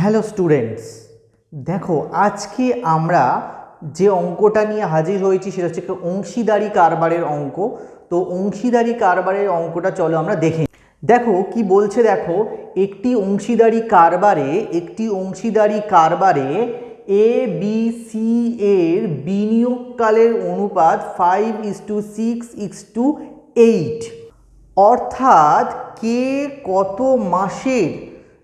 Hello students, দেখো আজকে আমরা যে অঙ্কটা নিয়ে হাজির হয়েছি সেটা হচ্ছে অংশীদারি কারবারের অঙ্ক তো অংশীদারি কারবারের অঙ্কটা চলো আমরা দেখে। দেখো কি বলছে দেখো, একটি অংশীদারি কারবারে, একটি অংশীদারি কারবারে এ বি সি এর বিনিয়োগকালের অনুপাত five is to six is to eight অর্থাৎ কে কত মাসের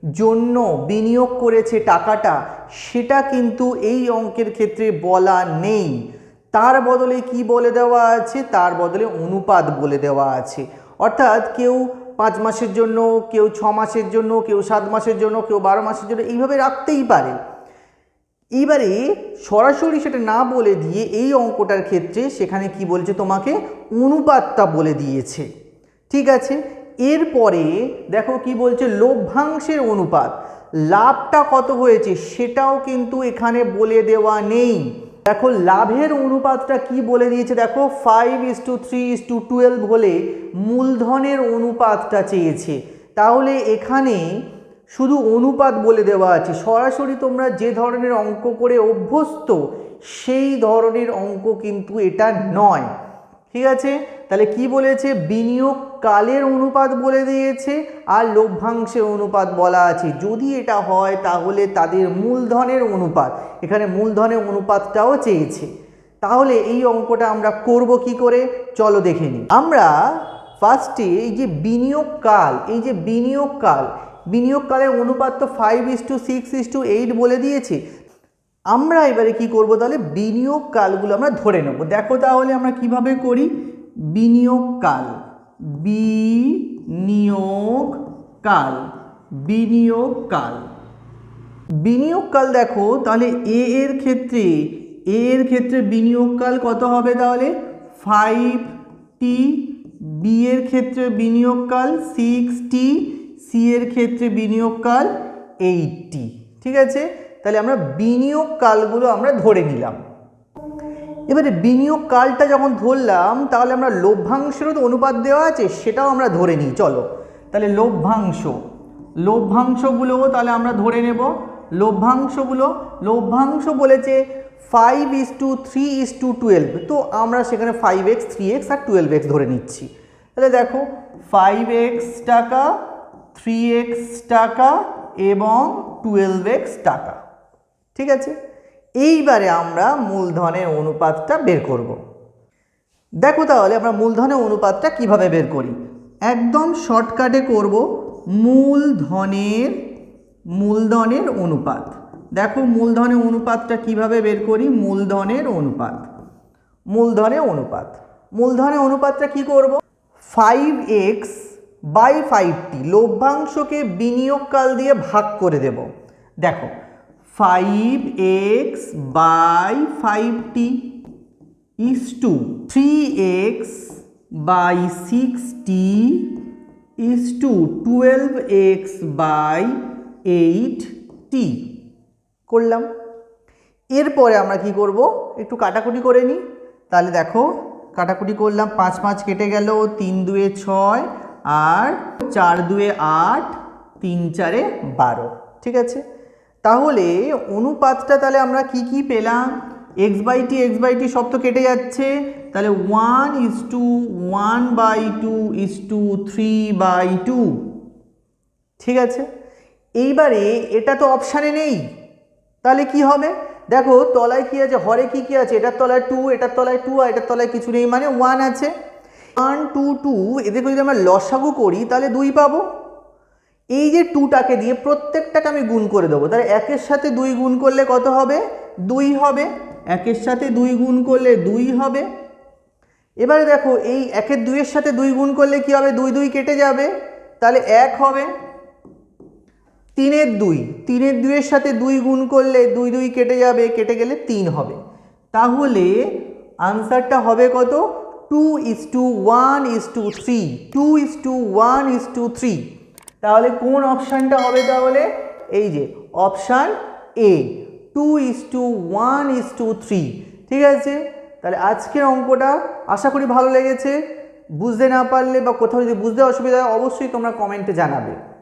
জন্য বিনিয়োগ করেছে টাকাটা, সেটা কিন্তু এই অঙ্কের ক্ষেত্রে বলা নেই। তার বদলে কি বলে দেওয়া আছে? তার বদলে অনুপাত বলে দেওয়া আছে। অর্থাৎ কেউ পাঁচ মাসের জন্য, কেউ ছ মাসের জন্য, কেউ সাত মাসের জন্য, কেউ বারো মাসের জন্য এইভাবে রাখতেই পারে। এইবারে সরাসরি সেটা না বলে দিয়ে এই অঙ্কটার ক্ষেত্রে সেখানে কি বলছে? তোমাকে অনুপাতটা বলে দিয়েছে। ঠিক আছে? এরপরে দেখো কি বলছে, লভ্যাংশের অনুপাত। লাভটা কত হয়েছে সেটাও কিন্তু এখানে বলে দেওয়া নেই। দেখো, লাভের অনুপাতটা কি বলে দিয়েছে? দেখো five is to three is to twelve হলে মূলধনের অনুপাতটা চেয়েছে। তাহলে এখানে শুধু অনুপাত বলে দেওয়া আছে। সরাসরি তোমরা যে ধরনের অঙ্ক করে অভ্যস্ত, সেই ধরনের অঙ্ক কিন্তু এটা নয়। ঠিক আছে? তাহলে কি বলেছে? বিনিয়োগ কালের অনুপাত বলে দিয়েছে আর লভ্যাংশের অনুপাত বলা আছে। যদি এটা হয় তাহলে তাদের মূলধনের অনুপাত। এখানে মূলধনের অনুপাতটাও চেয়েছে। তাহলে এই অঙ্কটা আমরা করব কি করে? চলো দেখে নিই। আমরা ফার্স্টে এই যে বিনিয়োগ কাল এই যে বিনিয়োগ কাল বিনিয়োগ কালের অনুপাত তো five is to six is to eight বলে দিয়েছে। আমরা এবারে কি করব তাহলে? বিনিয়োগ কালগুলো আমরা ধরে নেব। দেখো তাহলে আমরা কীভাবে করি? বিনিয়োগ কাল বিনিয়োগ কাল বিনিয়োগ কাল দেখো, তাহলে এ এর ক্ষেত্রে, এ এর ক্ষেত্রে বিনিয়োগকাল কত হবে তাহলে? ফাইভ টি বি এর ক্ষেত্রে বিনিয়োগকাল সিক্স টি সি এর ক্ষেত্রে বিনিয়োগ কাল এইটটি ঠিক আছে? তাহলে আমরা বিনিয়োগ কালগুলো আমরা ধরে নিলাম। এবারে বিনিয়োগ কালটা যখন ধরলাম, তাহলে আমরা লভ্যাংশেরও তো অনুপাত দেওয়া আছে, সেটাও আমরা ধরে নিই, চলো। তাহলে লভ্যাংশ, লভ্যাংশগুলোও তাহলে আমরা ধরে নেব। লভ্যাংশগুলো, লভ্যাংশ বলেছে five is to three is to twelve তো আমরা সেখানে ফাইভ এক্স থ্রি এক্স আর টুয়েলভ এক্স ধরে নিচ্ছি। তাহলে দেখো ফাইভ এক্স টাকা থ্রি এক্স টাকা এবং টুয়েলভ এক্স টাকা, ঠিক আছে? এইবারে আমরা মূলধনের অনুপাতটা বের করব। দেখো তাহলে আমরা মূলধনের অনুপাতটা কীভাবে বের করি? একদম শর্টকাটে করব মূলধনের মূলধনের অনুপাত। দেখো মূলধনের অনুপাতটা কীভাবে বের করি? মূলধনের অনুপাত। মূলধনের অনুপাত। মূলধনের অনুপাতটা কি করব? Five x by five t লভ্যাংশকে বিনিয়োগকাল দিয়ে ভাগ করে দেব। দেখো five x by five t is to three x by six t is to twelve x by eight t করলাম। এরপরে আমরা কি করব? একটু কাটাকুটি করে নিই। তাহলে দেখো, কাটাকুটি করলাম। পাঁচ পাঁচ কেটে গেল, তিন দুয়ে ছয় আর চার দুয়ে আট, তিন চারে বারো। ঠিক আছে? তাহলে অনুপাতটা তাহলে আমরা কি কি পেলাম? X by t x by t সব তো কেটে যাচ্ছে। তাহলে one is to one by two is to three by two ঠিক আছে? এইবারে এটা তো অপশানে নেই। তাহলে কি হবে? দেখো, তলায় কি আছে? হরে কি কি আছে? এটার তলায় টু এটার তলায় টু আর এটার তলায় কিছু নেই মানে ওয়ান আছে। ওয়ান টু টু এদেরকে যদি আমরা লসাগু করি, তাহলে দুই পাবো। এই যে টুটাকে দিয়ে প্রত্যেকটাকে আমি গুণ করে দেবো, তাহলে একের সাথে দুই গুণ করলে কত হবে? দুই হবে। একের সাথে দুই গুণ করলে দুই হবে। এবারে দেখো, এই একের দুইয়ের সাথে দুই গুণ করলে কি হবে? দুই দুই কেটে যাবে। তাহলে এক হবে। তিনের দুই, তিনের দুইয়ের সাথে দুই গুণ করলে দুই দুই কেটে যাবে, কেটে গেলে তিন হবে। তাহলে আনসারটা হবে কত? Two is to one is to three, two is to one is to three. তাহলে কোন অপশানটা হবে তাহলে? এই যে, option A two is to one is to three ঠিক আছে? তাহলে আজকের অঙ্কটা আশা করি ভালো লেগেছে। বুঝতে না পারলে বা কোথাও যদি বুঝতে অসুবিধা হয়, অবশ্যই তোমরা কমেন্টে জানাবে।